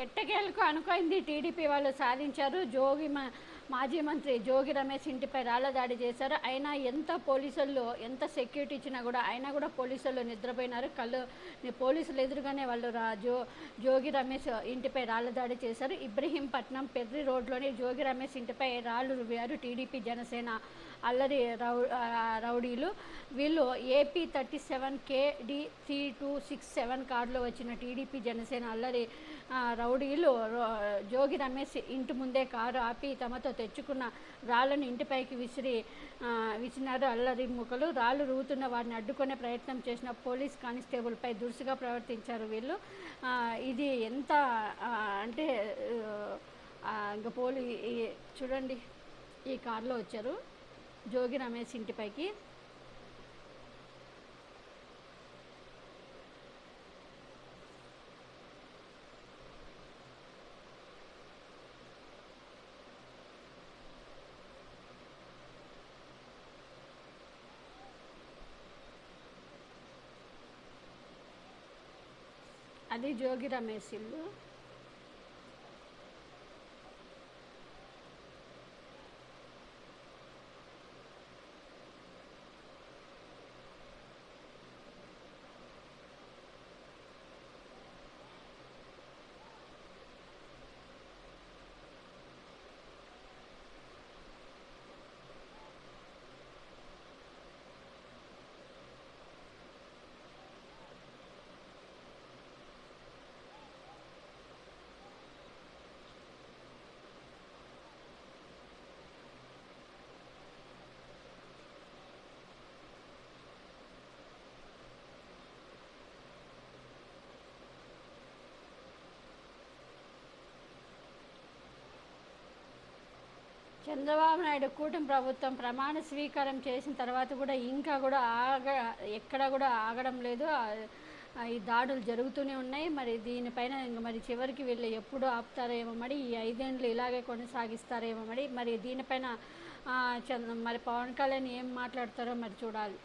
ఎట్టకేలకు అనుకోయింది టీడీపీ వాళ్ళు సాధించారు. జోగి మాజీ మంత్రి జోగి రమేష్ ఇంటిపై రాళ్ళ దాడి చేశారు. అయినా ఎంత పోలీసులు ఎంత సెక్యూరిటీ ఇచ్చినా కూడా అయినా కూడా పోలీసులు నిద్రపోయినారు. కళ్ళు పోలీసులు ఎదురుగానే వాళ్ళు రా జో జోగి రమేష్ ఇంటిపై రాళ్ళ దాడి చేశారు. ఇబ్రహీంపట్నం పెర్రి రోడ్లోని జోగి రమేష్ ఇంటిపై రాళ్ళు రువ్వారు టీడీపీ జనసేన అల్లరి రౌ రౌడీలు. వీళ్ళు AP thirty seven KD three two six seven కార్డులో వచ్చిన టీడీపీ జనసేన అల్లరి రౌడీలు రో- జోగి రమేష్ ఇంటి ముందే కారు ఆపి తమతో తెచ్చుకున్న రాళ్ళను ఇంటిపైకి విసిరి ఆ, విసిరినారు అల్లరి ముఖలు రాళ్ళు రువుతున్న వారిని అడ్డుకునే ప్రయత్నం చేసిన పోలీస్ కానిస్టేబుల్పై దురుసుగా ప్రవర్తించారు వీళ్ళు. ఇది ఎంత అంటే ఇంకా పోలీ చూడండి ఈ కారులో వచ్చారు జోగి రమేష్ ఇంటిపైకి అది జోగి రమేష్ ఇల్లు. చంద్రబాబు నాయుడు కూటమి ప్రభుత్వం ప్రమాణ స్వీకారం చేసిన తర్వాత కూడా ఇంకా కూడా ఆగ ఎక్కడ కూడా ఆగడం లేదు. ఈ దాడులు జరుగుతూనే ఉన్నాయి. మరి దీనిపైన ఇంక మరి చివరికి వీళ్ళు ఎప్పుడు ఆపుతారేమో మరి ఈ ఐదేండ్లు ఇలాగే కొనసాగిస్తారేమో మరి మరి దీనిపైన చంద్ర మరి పవన్ కళ్యాణ్ ఏం మాట్లాడతారో మరి చూడాలి.